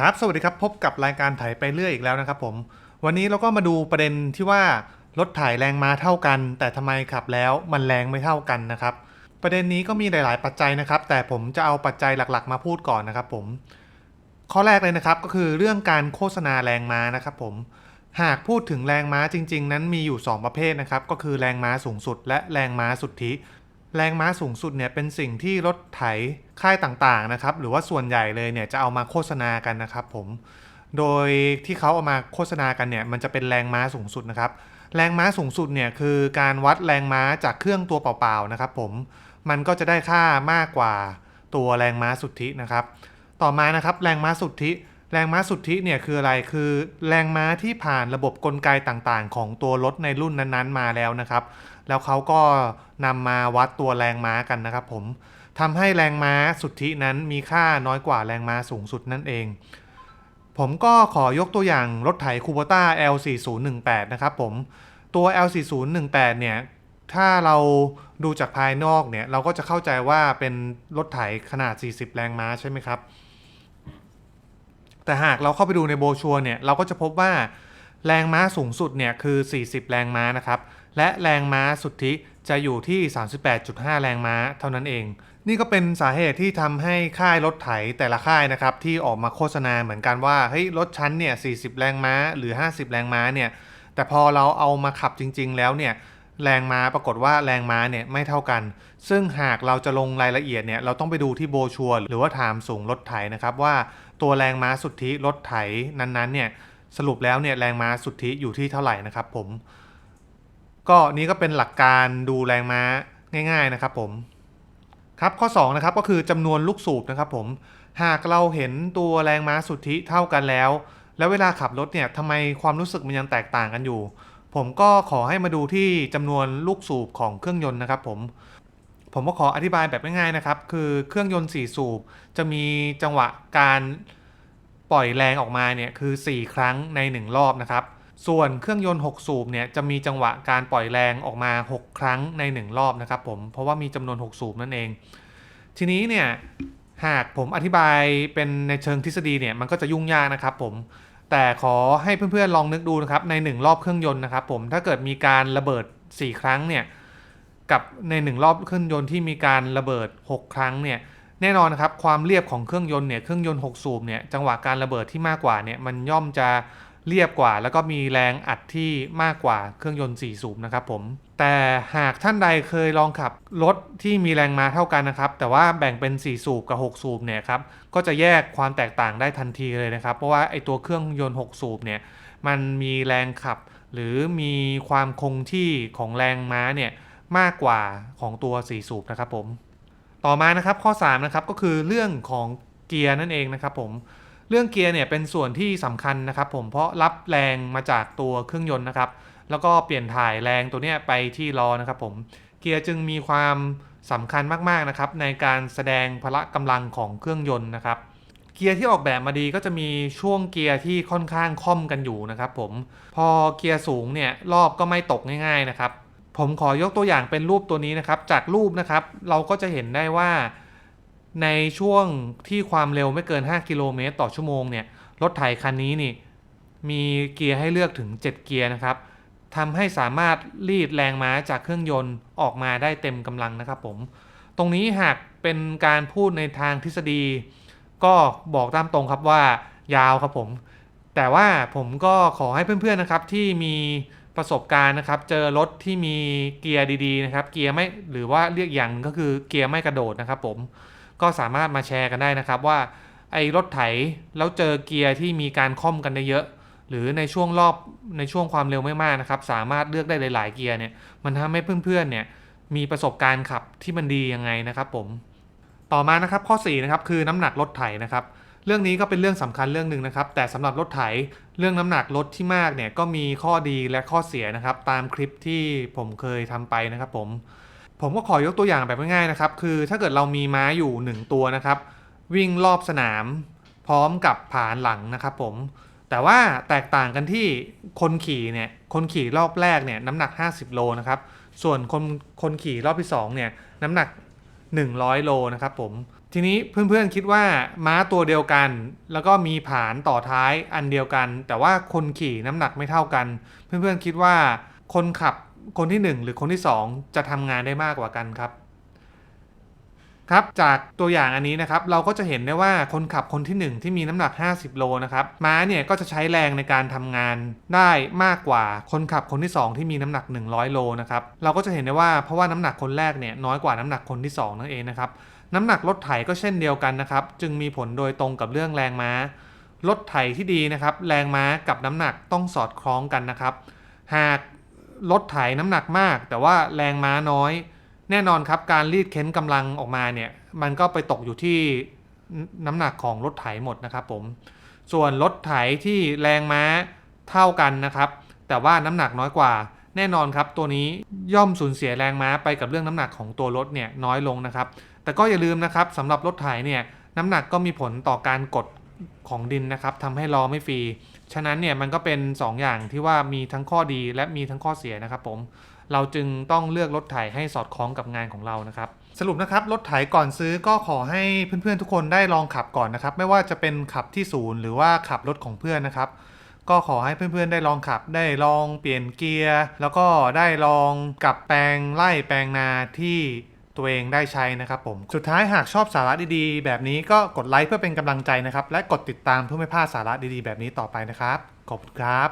ครับสวัสดีครับพบกับรายการไถไปเรื่อยอีกแล้วนะครับผม วันนี้เราก็มาดูประเด็นที่ว่ารถไถแรงม้าเท่ากัน แต่ทำไมขับแล้วมันแรงไม่เท่ากันนะครับ ประเด็นนี้ก็มีหลาย ๆ ปัจจัยนะครับ แต่ผมจะเอาปัจจัยหลักๆ มาพูดก่อนนะครับผม ข้อแรกเลยนะครับก็คือเรื่องการโฆษณาแรงม้านะครับผมหากพูดถึงแรงม้าจริง ๆ นั้นมีอยู่ 2 ประเภทนะครับก็คือแรงม้าสูงสุด และแรงม้าสุทธิ แรงม้าสูงสุดเนี่ยเป็นสิ่งที่รถไถค่ายต่างๆนะครับ หรือว่าส่วนใหญ่เลยเนี่ยจะเอามาโฆษณากันนะครับผม โดยที่เขาเอามาโฆษณากันเนี่ยมันจะเป็นแรงม้าสูงสุดนะครับ แรงม้าสูงสุดเนี่ยคือการวัดแรงม้าจากเครื่องตัวเปล่าๆนะครับ ผม มันก็จะได้ค่ามากกว่าตัวแรงม้าสุทธินะครับ ต่อมานะครับแรงม้าสุทธิ แรงม้าสุทธิเนี่ยคืออะไรคือแรงม้าที่ผ่านระบบกลไกต่างๆ ของตัวรถในรุ่นนั้นๆมาแล้วนะครับ แล้วเขาก็นำมาวัดตัวแรงม้ากันนะครับ ผมทำให้แรงม้าสุทธินั้นมีค่าน้อยกว่าแรงม้าสูงสุดนั่นเอง ผมก็ขอยกตัวอย่างรถไถคูโบต้า L4018 นะครับผมตัว L4018 เนี่ยถ้าเราดูจากภายนอกเนี่ยเราก็จะเข้าใจว่าเป็นรถไถขนาด 40 แรงม้าใช่ไหมครับ แต่หากเราเข้าไปดูในโบชัวเนี่ยเราก็จะพบว่าแรงม้าสูงสุดเนี่ยคือ 40 แรงม้านะครับ และแรงม้าสุทธิจะอยู่ที่ 38.5 แรงม้าเท่านั้นเอง นี่ก็เป็นสาเหตุที่ทำให้ค่ายรถไถแต่ละค่ายนะครับ ที่ออกมาโฆษณาเหมือนกันว่าเฮ้ยรถชั้นเนี่ย 40 แรงม้าหรือ 50 แรงม้าเนี่ย แต่พอเราเอามาขับจริง ๆ แล้วเนี่ยแรงม้าปรากฏว่าแรงม้าเนี่ยไม่เท่ากัน ซึ่งหากเราจะลงรายละเอียดเนี่ยเราต้องไปดูที่โบชัวหรือว่าถามสูงรถไถนะครับว่า ตัวแรงม้าสุทธิรถไถนั้นๆเนี่ยสรุปแล้วเนี่ยแรงม้าสุทธิอยู่ที่เท่าไหร่นะครับผม ก็นี้ก็เป็นหลักการดูแรงม้าง่าย ๆนะครับผมครับข้อ2นะครับก็คือจำนวนลูกสูบนะครับผมหากเราเห็นตัวแรงม้าสุทธิเท่ากันแล้ว แล้วเวลาขับรถเนี่ยทำไมความรู้สึกมันยังแตกต่างกันอยู่ ผมก็ขอให้มาดูที่จำนวนลูกสูบของเครื่องยนต์นะครับผม ผมก็ขออธิบายแบบง่ายๆนะครับ คือเครื่องยนต์ 4 สูบ จะมีจังหวะการปล่อยแรงออกมาเนี่ยคือ 4 ครั้งใน 1 รอบนะครับ ส่วนเครื่องยนต์ 6 สูบเนี่ยจะมีจังหวะการปล่อยแรงออกมา 6 ครั้งใน 1 รอบนะครับผม เพราะว่ามีจำนวน 6 สูบนั่นเอง ทีนี้เนี่ยหากผมอธิบายเป็นในเชิงทฤษฎีเนี่ยมันก็จะยุ่งยากนะครับผม แต่ขอให้เพื่อนๆลองนึกดูนะครับใน 1 รอบเครื่องยนต์นะครับผม ถ้าเกิดมีการระเบิด 4 ครั้งเนี่ย กับใน 1 รอบเครื่องยนต์ที่มีการระเบิด 6 ครั้งเนี่ยแน่นอนนะครับความเรียบของเครื่องยนต์เนี่ยเครื่องยนต์ 6 สูบเนี่ยจังหวะการระเบิดที่มากกว่าเนี่ยมันย่อมจะเรียบกว่า แล้วก็มีแรงอัดที่มากกว่าเครื่องยนต์ 4 สูบนะครับผมแต่หากท่านใดเคยลองขับรถที่มีแรงม้าเท่ากันนะครับ แต่ว่าแบ่งเป็น 4 สูบกับ 6 สูบเนี่ยครับก็จะแยกความแตกต่างได้ทันทีเลยนะครับ เพราะว่าไอตัวเครื่องยนต์ 6 สูบเนี่ยมันมีแรงขับ หรือมีความคงที่ของแรงม้าเนี่ย มากกว่าของตัว 4 สูบนะครับผม ต่อมานะครับข้อ3นะครับก็คือเรื่องของเกียร์นั่นเองนะครับผมเรื่องเกียร์เนี่ยเป็นส่วนที่สำคัญนะครับผมเพราะรับแรงมาจากตัวเครื่องยนต์นะครับ แล้วก็เปลี่ยนถ่ายแรงตัวเนี้ยไปที่ล้อนะครับผมเกียร์จึงมีความสำคัญมากๆนะครับในการแสดงพละกำลังของเครื่องยนต์นะครับ เกียร์ที่ออกแบบมาดีก็จะมีช่วงเกียร์ที่ค่อนข้างค่อมกันอยู่นะครับผมพอเกียร์สูงเนี่ยรอบก็ไม่ตกง่าย ๆนะครับ ผมขอยกตัวอย่างเป็นรูปตัวนี้นะครับ จากรูปนะครับ เราก็จะเห็นได้ว่าในช่วงที่ความเร็วไม่เกิน 5 กิโลเมตรต่อชั่วโมงเนี่ย รถไถคันนี้นี่ มีเกียร์ให้เลือกถึง 7 เกียร์นะครับทำให้สามารถรีดแรงม้าจากเครื่องยนต์ออกมาได้เต็มกำลังนะครับผม ตรงนี้หากเป็นการพูดในทางทฤษฎี ก็บอกตามตรงครับว่ายาวครับผม แต่ว่าผมก็ขอให้เพื่อนๆนะครับที่มี ประสบการณ์นะครับ เจอรถที่มีเกียร์ดีๆนะครับ เกียร์ไม่หรือว่าเรียกอย่างก็คือเกียร์ไม่กระโดดนะครับ ผมก็สามารถมาแชร์กันได้นะครับว่าไอ้รถไถแล้วเจอเกียร์ที่มีการค่อมกันได้เยอะ หรือในช่วงรอบในช่วงความเร็วไม่มากนะครับ สามารถเลือกได้หลาย ๆ เกียร์เนี่ยมันทำให้เพื่อนๆเนี่ยมีประสบการณ์ขับที่มันดียังไงนะครับ ผม ต่อมานะครับข้อ4นะครับคือน้ำหนักรถไถนะครับ เรื่องนี้ก็เป็นเรื่องสำคัญเรื่องหนึ่งนะครับ แต่สำหรับรถไถเรื่องน้ำหนักรถที่มากเนี่ยก็มีข้อดีและข้อเสียนะครับ ตามคลิปที่ผมเคยทำไปนะครับผมผมก็ขอยกตัวอย่างแบบง่ายๆนะครับ คือถ้าเกิดเรามีม้าอยู่ 1 ตัวนะครับ วิ่งรอบสนาม พร้อมกับผานหลังนะครับผมแต่ว่าแตกต่างกันที่คนขี่เนี่ยคนขี่รอบแรกเนี่ยน้ำหนัก 50 โลนะครับ ส่วนคนคนขี่รอบที่2เนี่ยน้ำหนัก 100 โลนะครับผม ทีนี้เพื่อนๆคิดว่าม้าตัวเดียวกัน แล้วก็มีผานต่อท้ายอันเดียวกัน แต่ว่าคนขี่น้ำหนักไม่เท่ากัน เพื่อนๆคิดว่าคนขับคนที่หนึ่งหรือคนที่สองจะทำงานได้มากกว่ากันครับ ครับจากตัวอย่างอันนี้นะครับเราก็จะเห็นได้ว่าคนขับคนที่ 1 ที่มีน้ำหนัก 50 โลนะครับม้าเนี่ยก็จะใช้แรงในการทำงานได้มากกว่าคนขับคนที่ 2 ที่มีน้ำหนัก 100 โลนะครับเราก็จะเห็นได้ว่าเพราะว่าน้ำหนักคนแรกเนี่ยน้อยกว่าน้ำหนักคนที่ 2 นั่นเองนะครับ น้ำหนักรถไถก็เช่นเดียวกันนะครับ จึงมีผลโดยตรงกับเรื่องแรงม้ารถไถที่ดีนะครับ แรงม้ากับน้ำหนักต้องสอดคล้องกันนะครับ หากรถไถน้ำหนักมาก แต่ว่าแรงม้าน้อย แน่นอนครับการรีดเค้นกำลังออกมาเนี่ยมันก็ไปตกอยู่ที่น้ำหนักของรถไถหมดนะครับผมส่วนรถไถที่แรงม้าเท่ากันนะครับ แต่ว่าน้ำหนักน้อยกว่า แน่นอนครับ ตัวนี้ย่อมสูญเสียแรงม้าไปกับเรื่องน้ำหนักของตัวรถเนี่ยน้อยลงนะครับ แต่ก็อย่าลืมนะครับสำหรับรถไถเนี่ยน้ำหนักก็มีผลต่อการกดของดินนะครับทำให้ล้อไม่ฟรี ฉะนั้นเนี่ยมันก็เป็น 2 อย่างที่ว่ามีทั้งข้อดีและมีทั้งข้อเสียนะครับผม เราจึงต้องเลือกรถไถให้สอดคล้องกับงานของเรานะครับ สรุปนะครับรถไถก่อนซื้อก็ขอให้เพื่อนๆทุกคนได้ลองขับก่อนนะครับ ไม่ว่าจะเป็นขับที่ศูนย์หรือว่าขับรถของเพื่อนนะครับ ก็ขอให้เพื่อนๆได้ลองขับ ได้ลองเปลี่ยนเกียร์ แล้วก็ได้ลองกับแปลงไล่แปลงนาที่ ตัวเองได้ใช้นะครับผมสุดท้ายหากชอบสาระดีๆ แบบนี้ก็กดไลค์เพื่อเป็นกำลังใจนะครับ และกดติดตามเพื่อไม่พลาดสาระดีๆ แบบนี้ต่อไปนะครับ ขอบคุณครับ